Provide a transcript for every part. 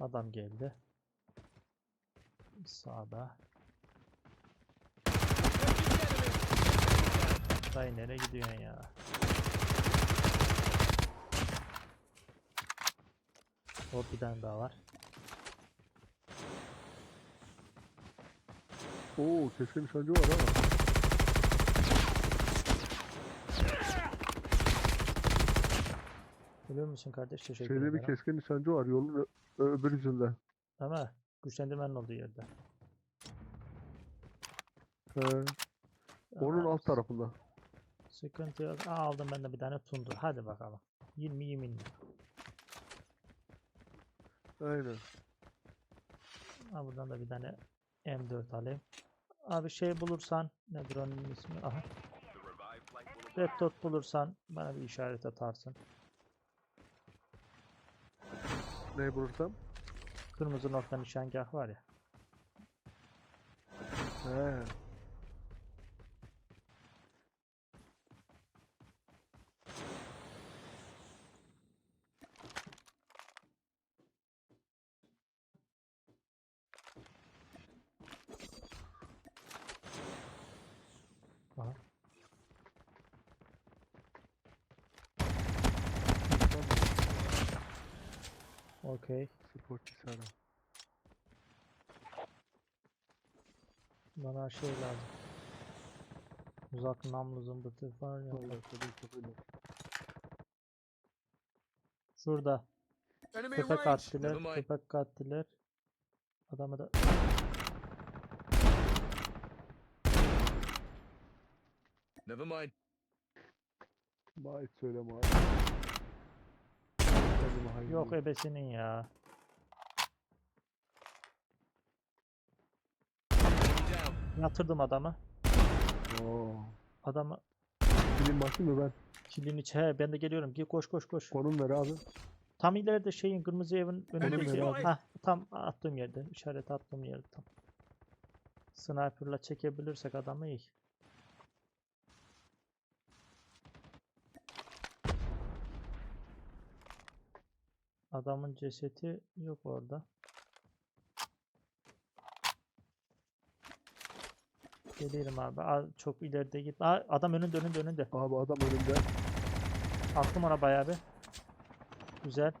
Adam geldi. Sağda. Dayı nereye gidiyorsun ya? Hop bir tane daha var. Oo keskin nişancı var ha. Biliyor musun kardeş? Teşekkür Şeyde bir keskin nişancı var yolun öbür yüzünde. Ama güçlendirmenin olduğu yerde. He, onun Aa, alt tarafında. Sıkıntı yok. Aa, aldım ben de bir tane tundur. Hadi bakalım. 20 20. Aynen. Ha buradan da bir tane M4 alayım. Abi şey bulursan nedir onun ismi? Aha. Red dot bulursan bana bir işaret atarsın. Ne bulursam? Kırmızı nokta nişangah var ya. He. Okey. Sportif sana. Bana şey lazım. Uzak namlu zımbırtı tabii tabii. Şurada. Köpek mind. Köpek attılar. Adamı da Never mind. Hiç söyleme abi. Yok ebesinin ya. Yatırdım adamı. Oo. Adamı Bilin bakayım mı ben? kilin içi. He ben de geliyorum. Gel koş koş koş. Konum ver abi. Tam ileride şeyin kırmızı evin önündeki. Ha tam attığım yerde. İşaret attığım yerde tam. Sniper'la çekebilirsek adamı iyi. Adamın cesedi yok orada. Geliyorum abi. Aa, çok ileride git. Aa, adam önünde önünde önünde. Abi adam önümde. Attım ona bayağı bir. Güzel.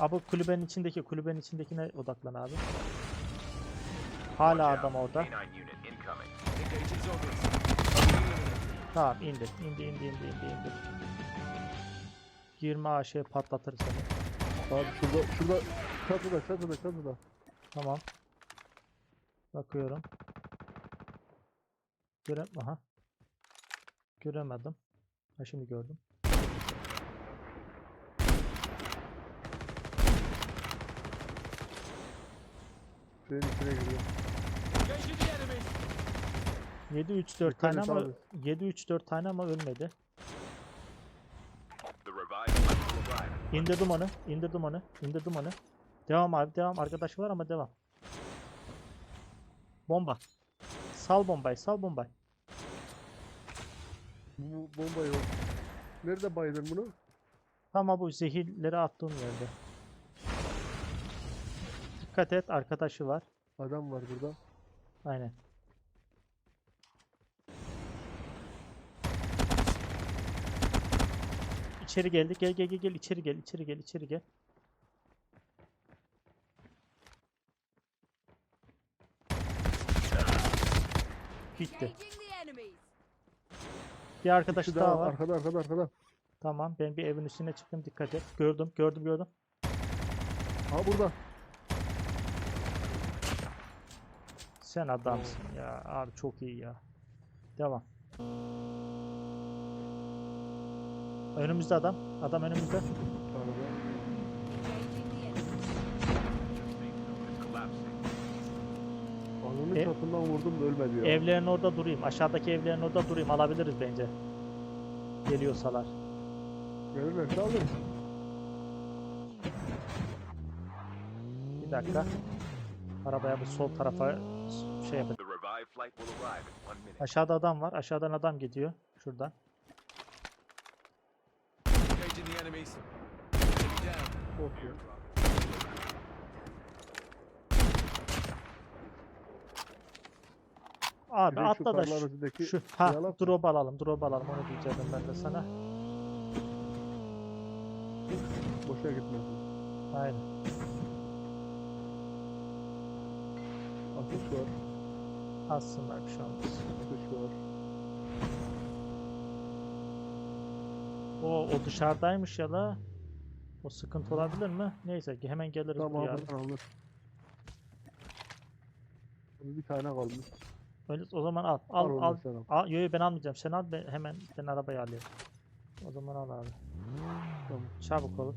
Abi kulübenin içindeki kulübenin içindekine odaklan abi. Hala adam orada. Tamam indi. İndi indi indi indi indi. 20 AŞ patlatır seni. Abi şurada şurada çatıda çatıda çatıda. Tamam. Bakıyorum. Göre aha. Göremedim. Ha şimdi gördüm. Şeyin içine giriyor. Engaging the enemy. 7 3 4 Dikkat tane ama abi. 7 3 4 tane ama ölmedi. İndirdim onu. indirdim onu. indirdim onu. Devam abi devam. Arkadaş var ama devam. Bomba. Sal bombayı sal bombayı. Bu bomba yok. Nerede baydın bunu? Ama bu zehirleri attığım yerde. Dikkat et arkadaşı var. Adam var burada. Aynen. İçeri geldi. Gel gel gel gel içeri gel içeri gel içeri gel. Enemies. Bir arkadaş İkisi daha var. Arkada arkada arkada. Tamam ben bir evin üstüne çıktım dikkat et. Gördüm gördüm gördüm. Ha burada. Sen adamsın ya. Abi çok iyi ya. Devam. Önümüzde adam. Adam önümüzde. Ananın E- çatından vurdum da ölmedi ya. Evlerin orada durayım. Aşağıdaki evlerin orada durayım. Alabiliriz bence. Geliyorsalar. Gelirlerse alırız. Bir dakika. Arabaya bu sol tarafa şey yapın. The revived flight will arrive in one minute. Aşağıda adam var. Aşağıdan adam gidiyor. Şuradan. Engaging the enemies. Enemy down. İyi. Abi Bir şu atla da şu, şu ha mı? drop alalım drop alalım onu diyecektim ben de sana. Boşa gitmesin. Aynen. Atış var. Aslında bir şey olmaz. Atış var. O, o dışarıdaymış ya la. O sıkıntı olabilir mi? Neyse ki hemen geliriz Tamam buraya. alır alır. Bir tane kalmış. Öyle, o zaman al. Al Al al. al. al. Yo, yo, ben almayacağım. Sen al ben hemen ben arabayı alayım. O zaman al abi. Tamam. Çabuk olun.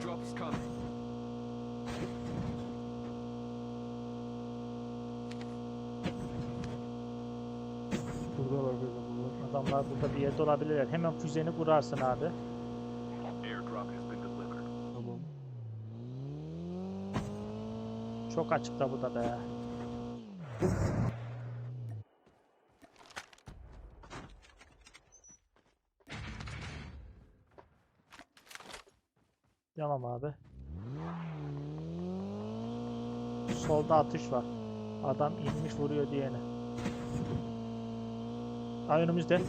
The airdrop's coming. Buradalar böyle bunlar. Adamlar burada bir yerde olabilirler. Hemen füzeni kurarsın abi. Airdrop has been delivered. Tamam. Çok açıkta bu da be. Tamam abi. Solda atış var. Adam inmiş vuruyor diyene. Aa önümüzde.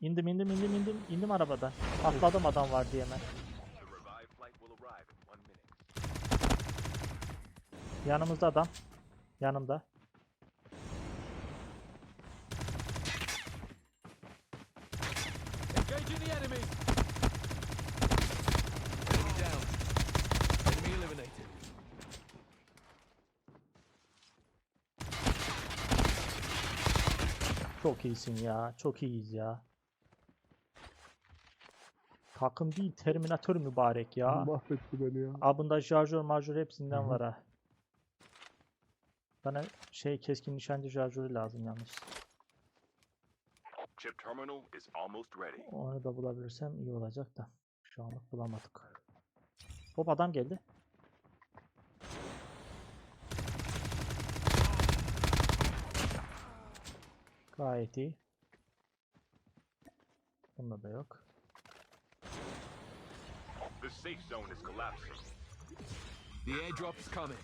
İndim indim indim indim indim arabadan. Atladım adam var diye hemen. Yanımızda adam. Yanımda. Engaging the enemies. Enemy down. Enemy eliminated. Çok iyisin ya. Çok iyiyiz ya. Takım değil, Terminator mübarek ya. Mahvetti beni ya. Aa bunda şarjör marjör hepsinden Hı hı. var ha. Bana şey keskin nişancı şarjörü lazım yalnız. Chip terminal is almost ready. Onu da bulabilirsem iyi olacak da. Şu anlık bulamadık. Hop adam geldi. Gayet iyi. Bunda da yok. The safe zone is collapsing. The airdrop's coming.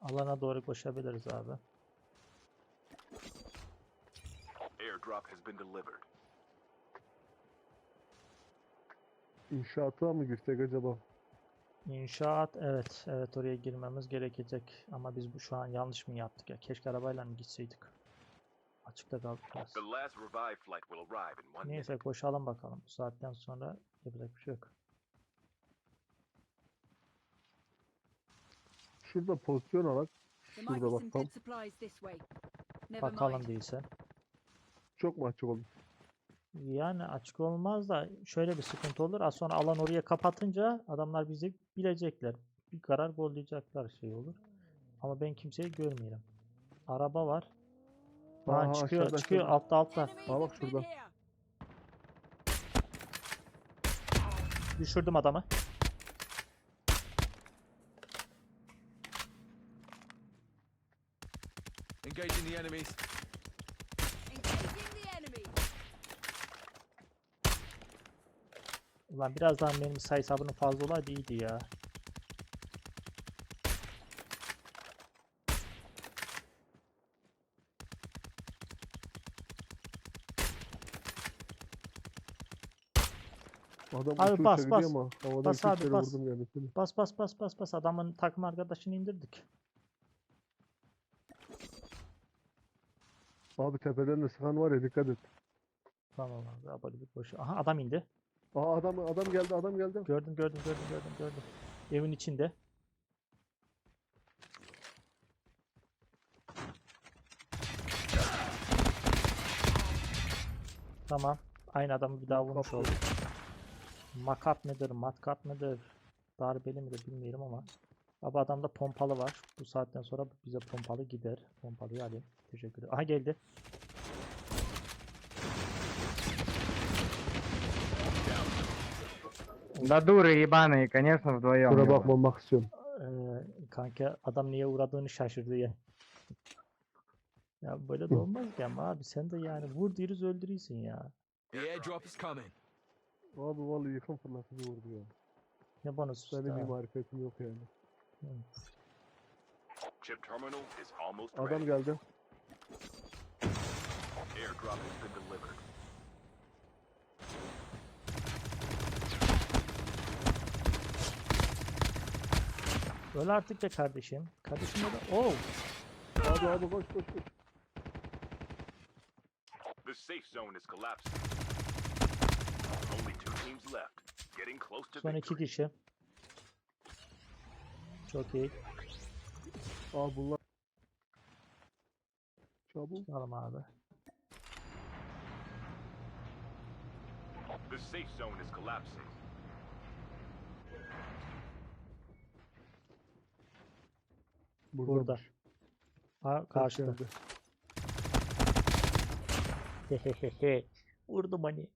Alana doğru koşabiliriz abi. Airdrop has been delivered. İnşaata mı girsek acaba? İnşaat evet evet oraya girmemiz gerekecek ama biz bu şu an yanlış mı yaptık ya keşke arabayla mı gitseydik açıkta kaldık biraz. Neyse koşalım bakalım bu saatten sonra yapacak bir şey yok. Şurada pozisyon alak. Şurada be some bakalım. değilse. Çok mu açık olur? Yani açık olmaz da şöyle bir sıkıntı olur. Az sonra alan oraya kapatınca adamlar bizi bilecekler. Bir karar gollayacaklar şey olur. Ama ben kimseyi görmüyorum. Araba var. Aa, Aha, çıkıyor aşağıda, çıkıyor aşağıda. altta altta. Aa, bak şurada. Düşürdüm adamı. Engaging the enemies. Engaging the enemy. Ulan biraz daha benim sayı bunun fazla olaydı iyiydi ya. Adam Abi bas, bas. ama Bas abi, bas. kendisini. Bas bas bas bas bas adamın takım arkadaşını indirdik. Abi tepeden de sıkan var ya dikkat et. Tamam abi bir boş. Aha adam indi. Aa adam adam geldi adam geldi. Gördüm gördüm gördüm gördüm gördüm. Evin içinde. Tamam. Aynı adamı bir daha vurmuş olduk. Makap nedir? Matkap nedir? Darbeli mi de bilmiyorum ama. Abi adamda pompalı var. Bu saatten sonra bize pompalı gider. Pompalıyı alayım. Teşekkür ederim. Aha geldi. Да дуры ебаные, конечно, вдвоем. Şuna его. bakmamak istiyorum. Ee, kanka adam niye uğradığını şaşırdı ya. Ya böyle de olmaz ki ama abi sen de yani vur diyoruz öldürüyorsun ya. The airdrop is coming. Abi vallahi yakın fırlatıcı vurdu ya. Ne bonusu Benim bir işte. marifetim yok yani. Chip terminal is almost Adam ready. geldi. Airdrop has been delivered. Öl artık be kardeşim. Kardeşim de oh Abi abi koş koş koş. The safe zone is collapsing. Only two teams left. Getting close to son iki victory. kişi. Çok iyi. Abi bunlar. Çabuk. Alalım abi. The safe zone is collapsing. Burada. Ha, karşıda. Hehehehe. Vurdum hani.